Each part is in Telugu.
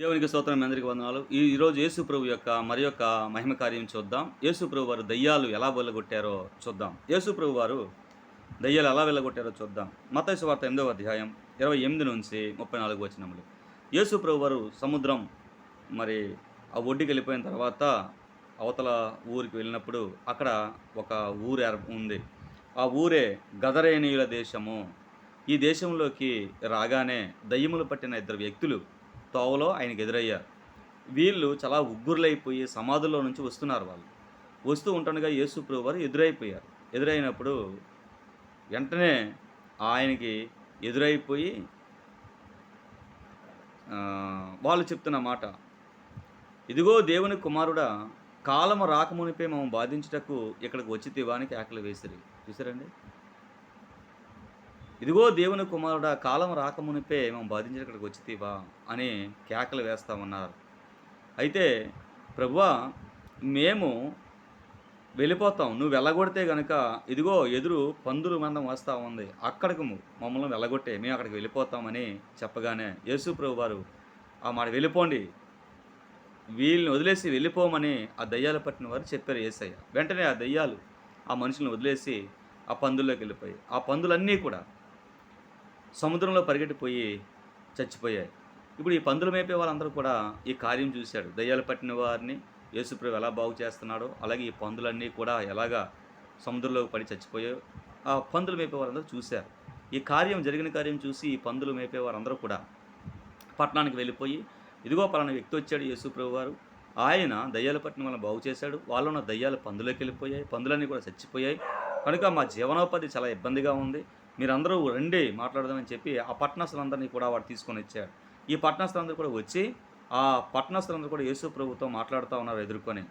దేవునికి స్తోత్రం మీ అందరికీ వందనాలు. ఈ ఈరోజు యేసు ప్రభు యొక్క మరి యొక్క మహిమ కార్యం చూద్దాం. యేసు ప్రభు వారు దయ్యాలు ఎలా వెళ్ళగొట్టారో చూద్దాం. యేసు ప్రభు వారు దయ్యాలు ఎలా వెళ్ళగొట్టారో చూద్దాం. మతేశ్వ వార్త ఎనిమిదవ అధ్యాయం ఇరవై ఎనిమిది నుంచి ముప్పై నాలుగు వచ్చినములు యేసు ప్రభు వారు సముద్రం మరి ఆ ఒడ్డుకి వెళ్ళిపోయిన తర్వాత అవతల ఊరికి వెళ్ళినప్పుడు అక్కడ ఒక ఊరు ఏర్ ఉంది. ఆ ఊరే గదరేనీయుల దేశము. ఈ దేశంలోకి రాగానే దయ్యములు పట్టిన ఇద్దరు వ్యక్తులు తోవలో ఆయనకు ఎదురయ్యారు వీళ్ళు చాలా ఉగ్గురులైపోయి సమాధుల్లో నుంచి వస్తున్నారు వాళ్ళు. వస్తూ ఉంటుండగా యేసుప్రభు వారు ఎదురైపోయారు. ఎదురైనప్పుడు వెంటనే ఆయనకి ఎదురైపోయి వాళ్ళు చెప్తున్న మాట ఇదిగో దేవుని కుమారుడా కాలము రాకమునిపై మేము బాధించుటకు ఇక్కడికి వచ్చి తివానికి ఆకలి వేసిరి. చూసారండి? ఇదిగో దేవుని కుమారుడా కాలం రాకమునిపే మేము బాధించిన ఇక్కడికి వచ్చితీవా అని కేకలు వేస్తామన్నారు. అయితే ప్రభువా మేము వెళ్ళిపోతాం. నువ్వు వెళ్ళగొడితే గనుక ఇదిగో ఎదురు పందులు మందం వస్తూ ఉంది. అక్కడికి మమ్మల్ని వెళ్ళగొట్టే. మేము అక్కడికి వెళ్ళిపోతామని చెప్పగానే యేసు ప్రభు వారు ఆ మాట వెళ్ళిపోండి. వీళ్ళని వదిలేసి వెళ్ళిపోమని ఆ దయ్యాలు పట్టిన వారు చెప్పారు ఏసయ్య. వెంటనే ఆ దయ్యాలు ఆ మనుషులను వదిలేసి ఆ పందుల్లోకి వెళ్ళిపోయి ఆ పందులన్నీ కూడా సముద్రంలో పరిగెట్టిపోయి చచ్చిపోయాయి. ఇప్పుడు ఈ పందులు మేపే వాళ్ళందరూ కూడా ఈ కార్యం చూశాడు దయ్యాలు పట్టిన వారిని యేసుప్రభు ఎలా బాగు చేస్తున్నాడో అలాగే ఈ పందులన్నీ కూడా ఎలాగా సముద్రంలోకి పడి చచ్చిపోయాయో ఆ పందులు మేపే వారందరూ చూశారు. ఈ కార్యం జరిగిన కార్యం చూసి ఈ పందులు మేపే వారందరూ కూడా పట్టణానికి వెళ్ళిపోయి ఇదిగో పలానా వ్యక్తి వచ్చాడు యేసుప్రభు వారు ఆయన దయ్యాలు పట్టిన వాళ్ళని బాగు చేశాడు. వాళ్ళు ఉన్న దయ్యాలు పందులోకి వెళ్ళిపోయాయి. పందులన్నీ కూడా చచ్చిపోయాయి. కనుక మా జీవనోపాధి చాలా ఇబ్బందిగా ఉంది. మీరందరూ రండి మాట్లాడదామని చెప్పి ఆ పట్టణస్తులందరినీ కూడా వాడు తీసుకొని వచ్చాడు. ఈ పట్టణస్తులందరూ కూడా వచ్చి ఆ పట్టణస్తులందరూ కూడా యేసు ప్రభుతో మాట్లాడుతూ ఉన్నారు ఎదుర్కొని.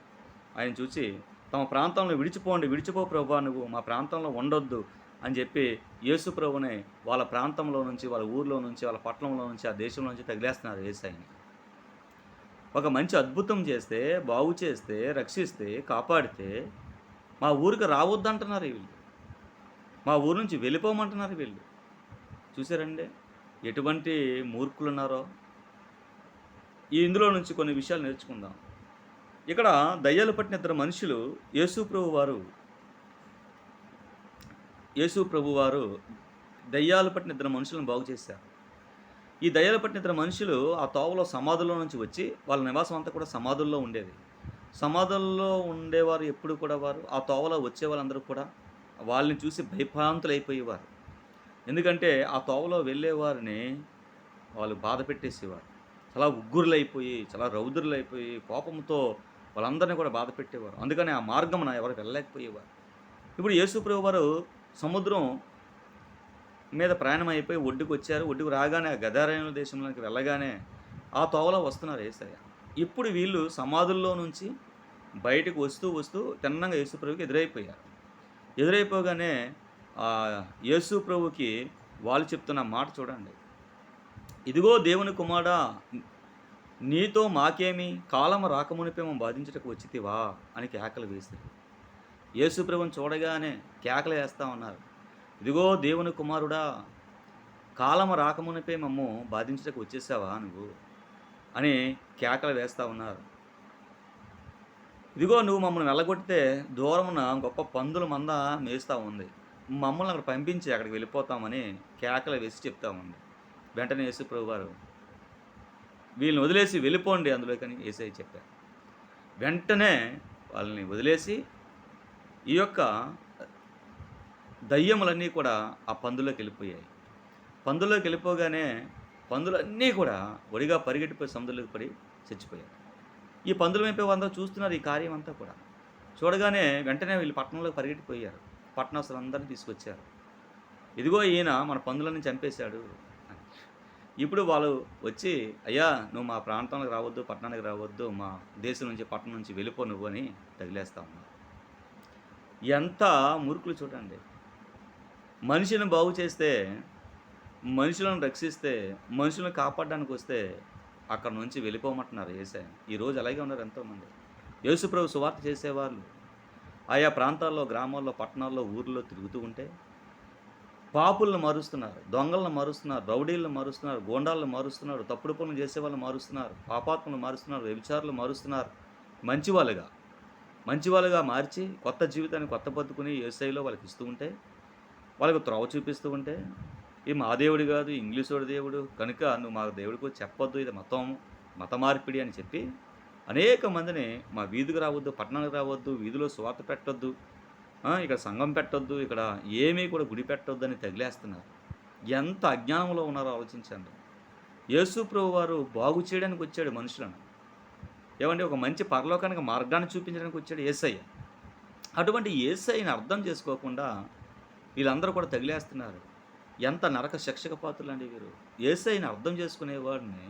ఆయన చూసి తమ ప్రాంతంలో విడిచిపోండి విడిచిపో ప్రభు నువ్వు మా ప్రాంతంలో ఉండొద్దు అని చెప్పి యేసు ప్రభుని వాళ్ళ ప్రాంతంలో నుంచి వాళ్ళ ఊర్లో నుంచి వాళ్ళ పట్టణంలో నుంచి ఆ దేశంలో నుంచి తగిలేస్తున్నారు ఏసాయిని ఒక మంచి అద్భుతం చేస్తే బాగు చేస్తే రక్షిస్తే కాపాడితే మా ఊరికి రావద్దంటున్నారు వీళ్ళు. మా ఊరు నుంచి వెళ్ళిపోమంటున్నారు వీళ్ళు. చూసారండి? ఎటువంటి మూర్ఖులు ఉన్నారో ఈ ఇందులో నుంచి కొన్ని విషయాలు నేర్చుకుందాం. ఇక్కడ దయ్యాలు పట్టిన ఇద్దరు మనుషులు యేసు ప్రభు వారు. యేసు ప్రభు వారు దయ్యాలు పట్టిన ఇద్దరు మనుషులను బాగు చేశారు. ఈ దయ్యాలు పట్టిన ఇద్దరు మనుషులు ఆ తోవలో సమాధుల్లో నుంచి వచ్చి వాళ్ళ నివాసం అంతా కూడా సమాధుల్లో ఉండేది. సమాధుల్లో ఉండేవారు ఎప్పుడు కూడా వారు? ఆ తోవలో వచ్చే వాళ్ళందరూ కూడా వాళ్ళని చూసి భయభ్రాంతులైపోయేవారు. ఎందుకంటే ఆ తోవలో వెళ్ళేవారిని వాళ్ళు బాధ పెట్టేసేవారు. చాలా ఉగ్గురులైపోయి చాలా రౌద్రులైపోయి కోపంతో వాళ్ళందరినీ కూడా బాధ పెట్టేవారు. అందుకని ఆ మార్గమున ఎవరు వెళ్ళలేకపోయేవారు. ఇప్పుడు యేసుప్రభు వారు సముద్రం మీద ప్రయాణం అయిపోయి ఒడ్డుకు వచ్చారు ఒడ్డుకు రాగానే ఆ గదారాయణ దేశంలోకి వెళ్ళగానే ఆ తోవలో వస్తున్నారు ఏసయ్య. ఇప్పుడు వీళ్ళు సమాధుల్లో నుంచి బయటకు వస్తూ వస్తూ తిన్నంగా యేసుప్రభుకి ఎదురైపోయారు. ఎదురైపోగానే యేసు ప్రభుకి వాళ్ళు చెప్తున్న మాట చూడండి. ఇదిగో దేవుని కుమారుడా నీతో మాకేమి కాలం రాకమునిపే మేము బాధించటకు వచ్చితివా? అని కేకలు వేశారు. యేసు ప్రభుని చూడగానే కేకలు వేస్తా ఉన్నారు. ఇదిగో దేవుని కుమారుడా కాలం రాకమునిపై మమ్ము బాధించటకు వచ్చేసావా నువ్వు? అని కేకలు వేస్తూ ఉన్నారు. ఇదిగో నువ్వు మమ్మల్ని వెళ్ళగొట్టితే దూరమున గొప్ప పందుల మంద మేస్తూ ఉంది. మమ్మల్ని అక్కడ పంపించి అక్కడికి వెళ్ళిపోతామని కేకలు వేసి చెప్తా ఉంది. వెంటనే యేసు ప్రభు వారు వీళ్ళని వదిలేసి వెళ్ళిపోండి అందులోకని ఏసై చెప్పారు. వెంటనే వాళ్ళని వదిలేసి ఈ యొక్క దయ్యములన్నీ కూడా ఆ పందులోకి వెళ్ళిపోయాయి. పందులోకి వెళ్ళిపోగానే పందులన్నీ కూడా ఒడిగా పరిగెట్టిపోయి సముద్రంలోకి పడి చచ్చిపోయాయి. ఈ పందులు మేపే అందరూ చూస్తున్నారు ఈ కార్యం అంతా కూడా. చూడగానే వెంటనే వీళ్ళు పట్టణంలోకి పరిగెట్టిపోయారు పట్టణస్తులందరినీ తీసుకొచ్చారు. ఇదిగో ఈయన మన పందులని చంపేశాడు అని. ఇప్పుడు వాళ్ళు వచ్చి అయ్యా నువ్వు మా ప్రాంతానికి రావద్దు పట్టణానికి రావద్దు మా దేశం నుంచి పట్టణం నుంచి వెళ్ళిపో నువ్వు అని తగిలేస్తా ఉన్నారు. ఎంత మురుకులు చూడండి. మనిషిని బాగు చేస్తే మనుషులను రక్షిస్తే మనుషులను కాపాడడానికి వస్తే అక్కడ నుంచి వెళ్ళిపోమంటున్నారు ఏసై. ఈరోజు అలాగే ఉన్నారు ఎంతోమంది. యేసుప్రభు సువార్త చేసేవాళ్ళు. ఆయా ప్రాంతాల్లో గ్రామాల్లో పట్టణాల్లో ఊర్లో తిరుగుతూ ఉంటే పాపులను మారుస్తున్నారు దొంగలను మారుస్తున్నారు రౌడీలను మారుస్తున్నారు గోండాలను మారుస్తున్నారు తప్పుడు పనులు చేసేవాళ్ళు మారుస్తున్నారు పాపాత్మలు మారుస్తున్నారు వ్యభిచారులు మారుస్తున్నారు. మంచివాళ్ళుగా మంచివాళ్ళుగా మార్చి కొత్త జీవితాన్ని కొత్త బతుకుని ఏసైలో వాళ్ళకి ఇస్తూ ఉంటే వాళ్ళకు త్రోవ చూపిస్తూ ఉంటే ఈ మా దేవుడు కాదు ఇంగ్లీషోడి దేవుడు. కనుక నువ్వు మా దేవుడికి చెప్పొద్దు ఇది మతం మత మార్పిడి అని చెప్పి అనేక మందిని మా వీధికి రావద్దు పట్టణానికి రావద్దు వీధిలో స్వార్థ పెట్టొద్దు ఇక్కడ సంఘం పెట్టొద్దు ఇక్కడ ఏమీ కూడా గుడి పెట్టొద్దు అని తగిలేస్తున్నారు. ఎంత అజ్ఞానంలో ఉన్నారో ఆలోచించండి. యేసు ప్రభు వారు బాగు చేయడానికి వచ్చాడు మనుషులను. ఏమంటే ఒక మంచి పరలోకానికి మార్గాన్ని చూపించడానికి వచ్చాడు ఏసయ్య. అటువంటి ఏసైని అర్థం చేసుకోకుండా వీళ్ళందరూ కూడా తగిలేస్తున్నారు. ఎంత నరక శిక్షక పాత్రలండి వీరు. ఏసైని అర్థం చేసుకునేవాడిని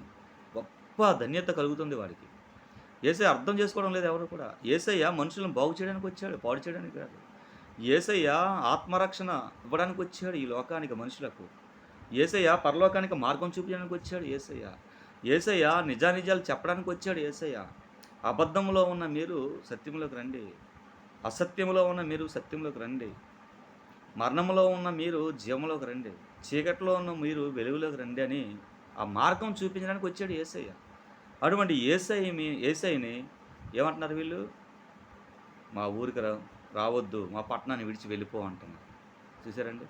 గొప్ప ధన్యత కలుగుతుంది వాడికి. ఏసై అర్థం చేసుకోవడం లేదు ఎవరు కూడా. ఏసయ్య మనుషులను బాగు చేయడానికి వచ్చాడు పాడు చేయడానికి కాదు ఏసయ్య ఆత్మరక్షణ ఇవ్వడానికి వచ్చాడు ఈ లోకానికి మనుషులకు. ఏసయ్య పరలోకానికి మార్గం చూపించడానికి వచ్చాడు ఏసయ్య ఏసయ్య నిజానిజాలు చెప్పడానికి వచ్చాడు ఏసయ్య అబద్ధంలో ఉన్న మీరు సత్యంలోకి రండి. అసత్యంలో ఉన్న మీరు సత్యంలోకి రండి. మరణంలో ఉన్న మీరు జీవంలోకి రండి. చీకట్లో ఉన్న మీరు వెలుగులోకి రండి అని ఆ మార్గం చూపించడానికి వచ్చాడు ఏసయ్య. అటువంటి ఏసై మీ ఏసైని ఏమంటున్నారు వీళ్ళు? మా ఊరికి రా రావద్దు మా పట్టణాన్ని విడిచి వెళ్ళిపో అంటున్నారు. చూసారండి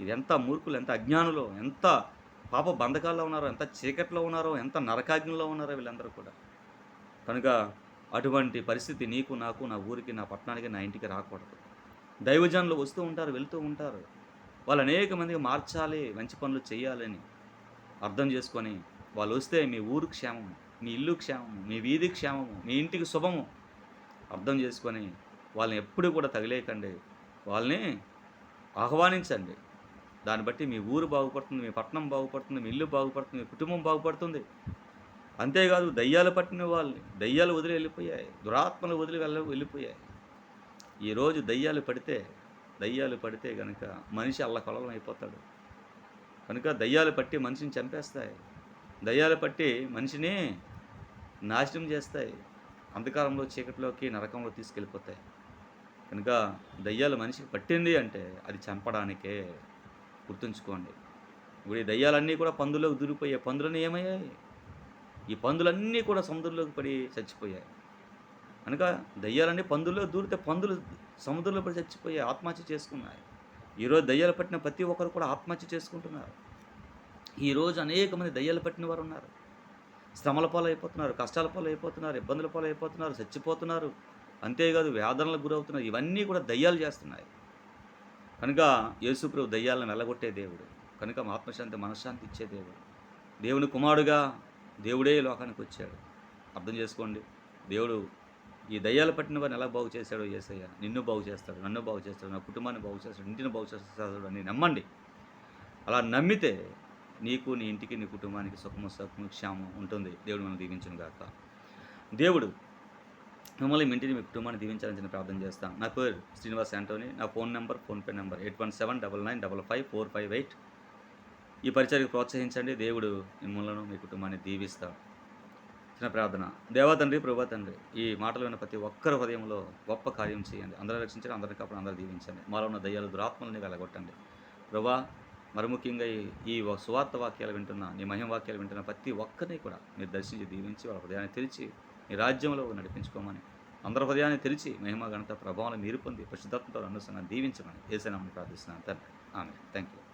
ఇది ఎంత మూర్ఖులు ఎంత అజ్ఞానులు ఎంత పాప బంధకాల్లో ఉన్నారో ఎంత చీకట్లో ఉన్నారో ఎంత నరకాగ్నిలో ఉన్నారో వీళ్ళందరూ కూడా. కనుక అటువంటి పరిస్థితి నీకు నాకు నా ఊరికి నా పట్టణానికి నా ఇంటికి రాకూడదు. దైవజనులు వస్తూ ఉంటారు వెళ్తూ ఉంటారు. వాళ్ళు అనేక మందికి మార్చాలి మంచి పనులు చేయాలని అర్థం చేసుకొని వాళ్ళు వస్తే మీ ఊరు క్షేమము మీ ఇల్లు క్షేమము మీ వీధి క్షేమము మీ ఇంటికి శుభము అర్థం చేసుకొని వాళ్ళని ఎప్పుడు కూడా తగిలేయకండి. వాళ్ళని ఆహ్వానించండి. దాన్ని బట్టి మీ ఊరు బాగుపడుతుంది మీ పట్టణం బాగుపడుతుంది మీ ఇల్లు బాగుపడుతుంది మీ కుటుంబం బాగుపడుతుంది. అంతేకాదు దయ్యాలు పట్టిన వాళ్ళని దయ్యాలు వదిలి వెళ్ళిపోయాయి దురాత్మలు వదిలి వెళ్ళ వెళ్ళిపోయాయి. ఈరోజు దయ్యాలు పడితే దయ్యాలు పడితే కనుక మనిషి అల్లకొలం అయిపోతాడు. కనుక దయ్యాలు పట్టి మనిషిని చంపేస్తాయి. దయ్యాలు పట్టి మనిషిని నాశనం చేస్తాయి. అంధకారంలో చీకటిలోకి నరకంలో తీసుకెళ్ళిపోతాయి. కనుక దయ్యాలు మనిషికి పట్టింది అంటే అది చంపడానికే గుర్తుంచుకోండి. ఇప్పుడు ఈ దయ్యాలన్నీ కూడా పందులోకి దూరిపోయాయి. పందులన్నీ ఏమయ్యాయి? ఈ పందులన్నీ కూడా సముద్రంలోకి పడి చచ్చిపోయాయి. కనుక దయ్యాలన్నీ పందుల్లో దూరితే పందులు సముద్రంలో పడి చచ్చిపోయి ఆత్మహత్య చేసుకున్నాయి ఈరోజు దయ్యాలు పట్టిన ప్రతి ఒక్కరు కూడా ఆత్మహత్య చేసుకుంటున్నారు. ఈరోజు అనేక మంది దయ్యాలు పట్టిన వారు ఉన్నారు. శ్రమల పాలైపోతున్నారు కష్టాల పాలైపోతున్నారు అయిపోతున్నారు ఇబ్బందుల పాలైపోతున్నారు అయిపోతున్నారు చచ్చిపోతున్నారు. అంతేకాదు వేదనలకు గురవుతున్నారు. ఇవన్నీ కూడా దయ్యాలు చేస్తున్నాయి. కనుక యేసుప్రభు దయ్యాలను వెళ్ళగొట్టే దేవుడు. కనుక ఆత్మశాంతి మనశ్శాంతి ఇచ్చే దేవుడు. దేవుని కుమారుడుగా దేవుడే ఈ లోకానికి వచ్చాడు. అర్థం చేసుకోండి. దేవుడు ఈ దయ్యాలు పట్టిన వారిని ఎలా బాగు చేశాడో ఏసయ్య? నిన్ను బాగు చేస్తాడు నన్ను బాగు చేస్తాడు నా కుటుంబాన్ని బాగు చేస్తాడు ఇంటిని బాగు చేస్తాడు అని నమ్మండి. అలా నమ్మితే నీకు నీ ఇంటికి నీ కుటుంబానికి సుఖము సుఖము క్షేమం ఉంటుంది. దేవుడు మనం దీవించను గాక. దేవుడు మిమ్మల్ని మీ ఇంటిని మీ కుటుంబాన్ని దీవించాలని చిన్న ప్రార్థన చేస్తాను నా పేరు శ్రీనివాస్ యాంటోని నా phone number PhonePe number eight one seven double nine double five four five eight. ఈ పరిచయకు ప్రోత్సహించండి. దేవుడు మిమ్మల్ని మీ కుటుంబాన్ని దీవిస్తాడు చిన్న ప్రార్థన. దేవాతండ్రి ప్రభా తండ్రి ఈ మాటలు విన్న ప్రతి ఒక్కరి హృదయంలో గొప్ప కార్యం చేయండి. అందరూ రక్షించండి అందరిని కాపాడు అందరూ దీవించండి. మాలో ఉన్న దయ్యాలు దురాత్మల్ని వెళ్ళగొట్టండి ప్రభా మరి ముఖ్యంగా ఈ సువార్త వాక్యాలు వింటున్న నీ మహిమ వాక్యాలు వింటున్న ప్రతి ఒక్కరిని కూడా మీరు దర్శించి దీవించి వాళ్ళ హృదయాన్ని తెరిచి నీ రాజ్యంలో నడిపించుకోమని అందరి హృదయాన్ని తెరిచి మహిమ గణత ప్రభావాలను మీరు పొంది పరిశుద్ధత్వంతో అనుసంగా దీవించమని ఏసైనా ప్రార్థిస్తున్నాను తండ్రి. ఆమె థ్యాంక్ యూ